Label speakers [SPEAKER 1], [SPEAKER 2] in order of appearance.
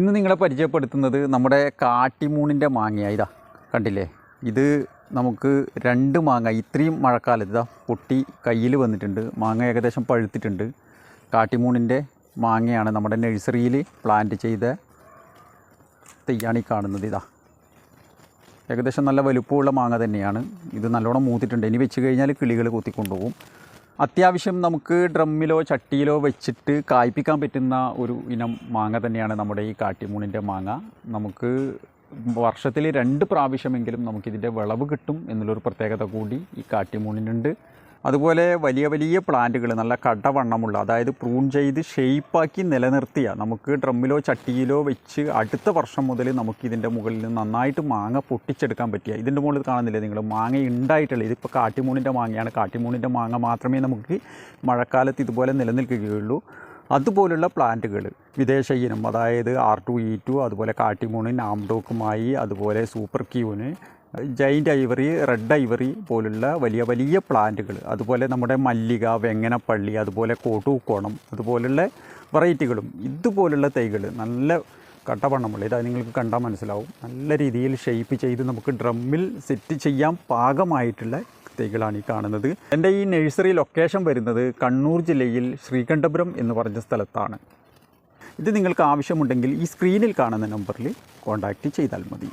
[SPEAKER 1] ഇന്ന് നിങ്ങളെ പരിചയപ്പെടുത്തുന്നത് നമ്മുടെ കാട്ടിമൂണിന്റെ മാങ്ങയാ. ഇതാ കണ്ടില്ലേ? ഇത് നമുക്ക് രണ്ട് മാങ്ങ ഇത്രയും മഴക്കാലത്ത് ഇതാ പൊട്ടി കയ്യിൽ വന്നിട്ടുണ്ട്. മാങ്ങ ഏകദേശം പഴുത്തിട്ടുണ്ട്. കാട്ടിമൂണിന്റെ മാങ്ങയാണ് നമ്മുടെ നഴ്സറിയിൽ പ്ലാന്റ് ചെയ്ത തെയ്യാണ് ഈ കാണുന്നത്. ഇതാ ഏകദേശം നല്ല വലുപ്പമുള്ള മാങ്ങ തന്നെയാണ്. ഇത് നല്ലോണം മൂത്തിട്ടുണ്ട്. ഇനി വെച്ച് കഴിഞ്ഞാൽ കിളികൾ കൊത്തിക്കൊണ്ടുപോകും. അത്യാവശ്യം നമുക്ക് ഡ്രമ്മിലോ ചട്ടിയിലോ വെച്ചിട്ട് കായ്പ്പിക്കാൻ പറ്റുന്ന ഒരു ഇനം മാങ്ങ തന്നെയാണ് നമ്മുടെ ഈ കാട്ടിമൂണിന്റെ മാങ്ങ. നമുക്ക് വർഷത്തിൽ രണ്ട് പ്രാവശ്യമെങ്കിലും നമുക്കിതിന്റെ വിളവ് കിട്ടും എന്നുള്ളൊരു പ്രത്യേകത കൂടി ഈ കാട്ടിമൂണിനുണ്ട്. അതുപോലെ വലിയ വലിയ പ്ലാന്റുകൾ നല്ല കടവണ്ണമുള്ള അതായത് പ്രൂൺ ചെയ്ത് ഷെയ്പ്പാക്കി നിലനിർത്തിയ നമുക്ക് ഡ്രമ്മിലോ ചട്ടിയിലോ വെച്ച് അടുത്ത വർഷം മുതൽ നമുക്ക് ഇതിന്റെ മുകളിൽ നിന്ന് നന്നായിട്ട് മാങ്ങ പൊട്ടിച്ചെടുക്കാൻ പറ്റിയ ഇതിന്റെ മുകളിൽ കാണുന്നില്ലേ നിങ്ങൾ മാങ്ങ ഉണ്ടായിട്ടുള്ള ഇതിപ്പോൾ കാട്ടിമൂണിന്റെ മാങ്ങയാണ്. കാട്ടിമൂണിന്റെ മാങ്ങ മാത്രമേ നമുക്ക് മഴക്കാലത്ത് ഇതുപോലെ നിലനിൽക്കുകയുള്ളൂ. അതുപോലുള്ള പ്ലാന്റുകൾ വിദേശ ഇനം അതായത് ആർ ടു ഇ ടു അതുപോലെ കാട്ടിമൂണ് നാംഡോക്കുമായി അതുപോലെ super queen giant ivory red ivory പോലുള്ള വലിയ വലിയ പ്ലാന്റുകൾ അതുപോലെ നമ്മുടെ മല്ലിക വെങ്ങനപ്പള്ളി അതുപോലെ കോട്ടൂക്കോണം അതുപോലുള്ള വെറൈറ്റികളും ഇതുപോലുള്ള തൈകൾ നല്ല കട്ടവണ്ണമുള്ള ഇതാ നിങ്ങൾക്ക് കണ്ടാൽ മനസ്സിലാവും. നല്ല രീതിയിൽ ഷെയ്പ്പ് ചെയ്ത് നമുക്ക് ഡ്രമ്മിൽ സെറ്റ് ചെയ്യാൻ പാകമായിട്ടുള്ള തൈകളാണ് ഈ കാണുന്നത്. എന്റെ ഈ നഴ്സറി ലൊക്കേഷൻ വരുന്നത് കണ്ണൂർ ജില്ലയിൽ ശ്രീകണ്ഠപുരം എന്ന് പറഞ്ഞ സ്ഥലത്താണ്. ഇത് നിങ്ങൾക്ക് ആവശ്യമുണ്ടെങ്കിൽ ഈ സ്ക്രീനിൽ കാണുന്ന നമ്പറിൽ കോൺടാക്റ്റ് ചെയ്താൽ മതി.